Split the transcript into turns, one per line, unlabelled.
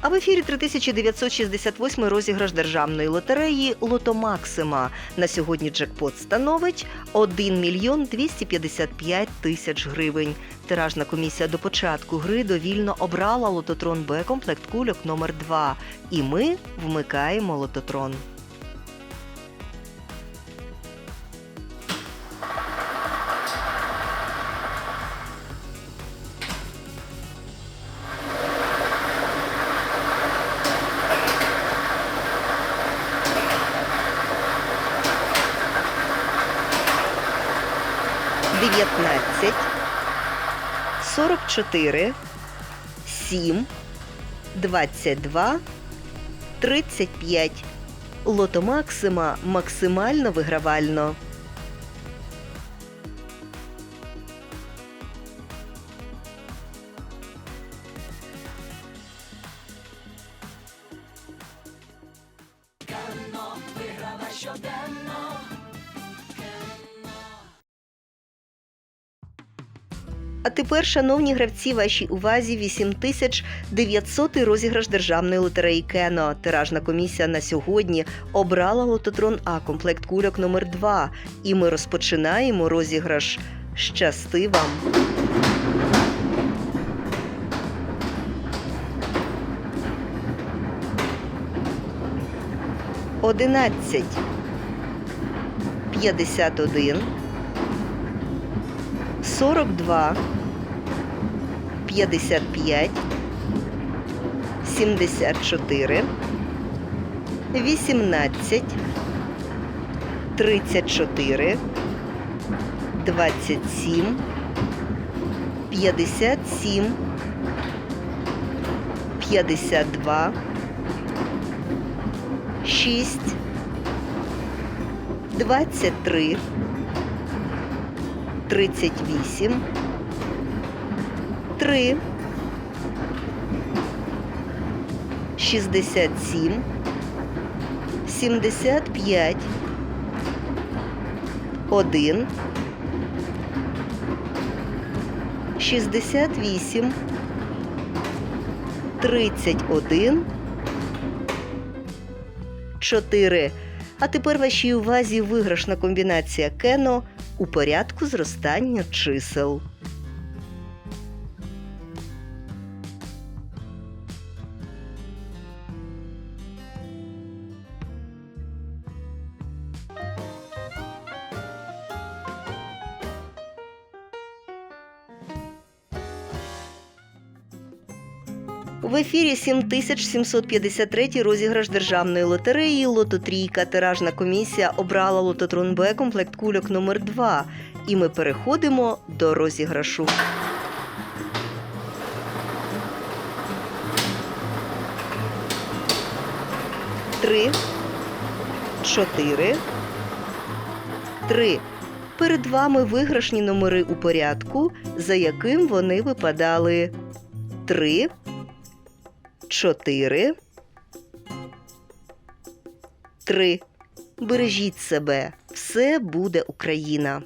А в ефірі 3968 розіграш державної лотереї Лото Максима. На сьогодні джекпот становить 1 мільйон 255 тисяч гривень. Тиражна комісія до початку гри довільно обрала лототрон Б комплект кульок номер 2 І ми вмикаємо лототрон. Дев'ятнадцять, сорок чотири, сім, двадцять два, тридцять п'ять. Лото Максима максимально вигравально. А тепер, шановні гравці, вашій увазі 8900 розіграш державної лотереї Кено. Тиражна комісія на сьогодні обрала лототрон А комплект кульок номер 2 І ми розпочинаємо розіграш. Щасти вам! Одинадцять. П'ятдесят один. 42, 55, 74, 18, 34, 27, 57, 52, 6, 23, 38, 3, 67, 75, 1, 68, 31, 4. А тепер вашій увазі виграшна комбінація Кено у порядку зростання чисел. В ефірі 7753 розіграш державної лотереї Лототрійка. Тиражна комісія обрала лототрон Б комплект кульок номер 2 І ми переходимо до розіграшу. Три, чотири, три. Перед вами виграшні номери у порядку, за яким вони випадали. Три, чотири, три. Бережіть себе. Все буде Україна.